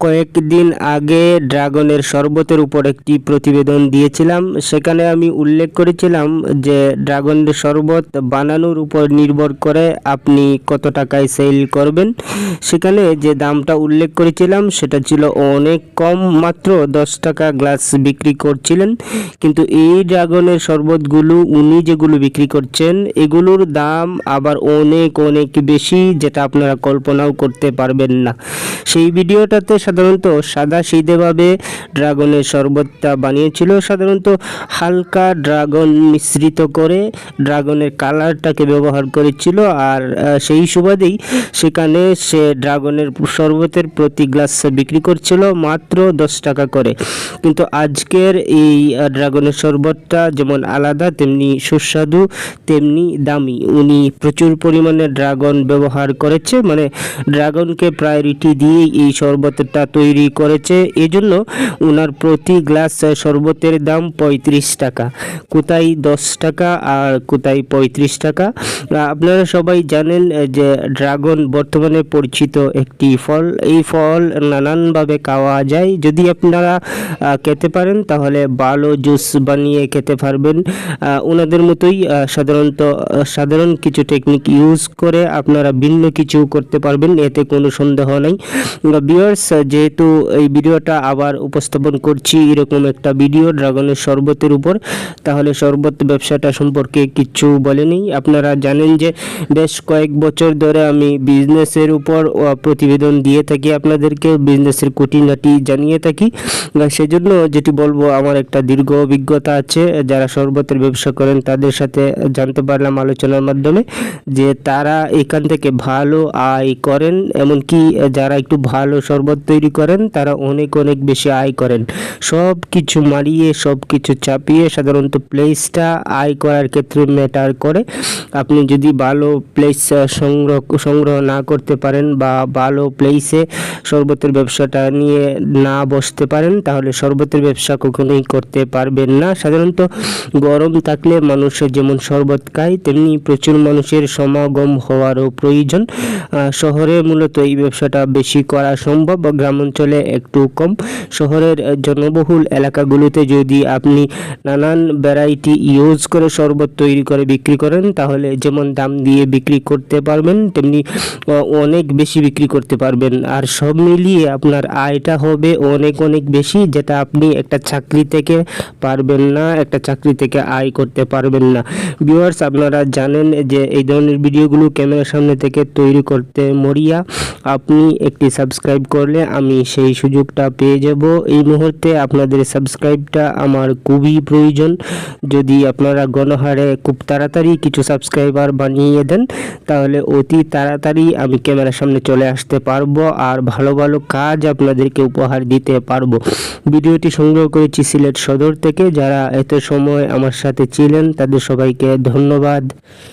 কয়েকদিন আগে ড্রাগনের শরবতের উপর একটি প্রতিবেদন দিয়েছিলাম। সেখানে আমি উল্লেখ করেছিলাম যে ড্রাগনের শরবত বানানোর উপর নির্ভর করে আপনি কত টাকায় সেল করবেন। সেখানে যে দামটা উল্লেখ করেছিলাম, সেটা ছিল অনেক কম, মাত্র দশ টাকা গ্লাস বিক্রি করছিলেন। কিন্তু এই ড্রাগনের শরবতগুলো উনি যেগুলো বিক্রি করছেন, এগুলোর দাম আবার অনেক অনেক বেশি, যেটা আপনারা কল্পনাও করতে পারবেন না। সেই ভিডিওটাতে সাধারণত সাদা সিধেভাবে ড্রাগনের শরবতটা বানিয়েছিল। সাধারণত হালকা ড্রাগন মিশ্রিত করে ড্রাগনের কালারটাকে ব্যবহার করেছিল আর সেই সুবাদেই সেখানে সে ড্রাগনের শরবতের প্রতি গ্লাস বিক্রি করছিল মাত্র দশ টাকা করে। কিন্তু আজকের এই ড্রাগনের শরবতটা যেমন আলাদা, তেমনি সুস্বাদু, তেমনি দামি। উনি প্রচুর পরিমাণে ড্রাগন ব্যবহার করেছে। মানে ড্রাগনকে প্রায়োরিটি দিয়ে এই শরবতটা তৈরি করেছে। এজন্য ওনার প্রতি গ্লাস শরবতের দাম পঁয়ত্রিশ টাকা। কোথায় দশ টাকা আর কোথায় পঁয়ত্রিশ টাকা? আপনারা সবাই জানেন যে ড্রাগন বর্তমানে পরিচিত একটি ফল। এই ফল নানানভাবে খাওয়া যায়। যদি আপনারা খেতে পারেন তাহলে ভালো জুস বানিয়ে খেতে পারবেন। ওনাদের মতোই সাধারণত সাধারণ কিছু টেকনিক ইউজ করে আপনারা ভিন্ন কিছু করতে পারবেন। এতে কোনো সন্দেহ নাই। ভিউয়ার্স যেহেতু এই ভিডিওটা আবার উপস্থাপন করছি এরকম একটা ভিডিও ড্রাগনের শরবতের উপর, তাহলে শরবত ব্যবসাটা সম্পর্কে কিছু বলে নেই আপনারা জানেন যে বেশ কয়েক বছর ধরে আমি বিজনেসের উপর প্রতিবেদন দিয়ে থাকি আপনাদেরকে, বিজনেসের খুঁটিনাটি জানিয়ে থাকি। সেজন্য যেটি বলব, আমার একটা দীর্ঘ অভিজ্ঞতা আছে। যারা শরবতের ব্যবসা করেন, তাদের সাথে জানতে পারলাম আলোচনার মাধ্যমে যে তারা এখান থেকে ভালো আয় করেন, এমনকি যারা একটু ভালো শরবত তৈরি করেন, তারা অনেক অনেক বেশি আয় করেন। সব কিছু মারিয়ে সব কিছু চাপিয়ে সাধারণত প্লেসটা আয় করার ক্ষেত্রে ম্যাটার করে। আপনি যদি ভালো প্লেস সংগ্রহ সংগ্রহ না করতে পারেন বা ভালো প্লেসে শরবতের ব্যবসাটা নিয়ে না বসতে পারেন, তাহলে শরবতের ব্যবসা কখনোই করতে পারবেন না। সাধারণত গরম থাকলে মানুষের যেমন শরবত খায়, তেমনি প্রচুর মানুষের সমাগম হওয়ারও প্রয়োজন। শহরে মূলত এই ব্যবসাটা বেশি করা সম্ভব। বা গ্রাম অঞ্চলে একটু কম। শহরের জনবহুল এলাকাগুলোতে যদি আপনি নানান ভ্যারাইটি ইউজ করে শরবত তৈরি করে বিক্রি করেন, তাহলে যেমন দাম দিয়ে বিক্রি করতে পারবেন, তেমনি অনেক বেশি বিক্রি করতে পারবেন। আর সব মিলিয়ে আপনার আয়টা হবে অনেক অনেক বেশি, যেটা আপনি একটা চাকরি থেকে পারবেন না, একটা চাকরি থেকে আয় করতে পারবেন না। ভিউয়ার্স আপনারা জানেন যে এই ধরনের ভিডিওগুলো ক্যামেরার সামনে থেকে তৈরি করতে মরিয়া। আপনি একটি সাবস্ক্রাইব করলে আমি সেই সুযোগটা পেয়ে যাব। এই মুহূর্তে আপনাদের সাবস্ক্রাইবটা আমার খুবই প্রয়োজন। যদি আপনারা গণহারে খুব তাড়াতাড়ি কিছু সাবস্ক্রাইবার বানিয়ে দেন, তাহলে অতি তাড়াতাড়ি আমি ক্যামেরার সামনে চলে আসতে পারব আর ভালো ভালো কাজ আপনাদেরকে উপহার দিতে পারব। ভিডিওটি সংগ্রহ করেছি সিলেট সদর থেকে। যারা এত সময় আমার সাথে ছিলেন, তাদের সবাইকে ধন্যবাদ।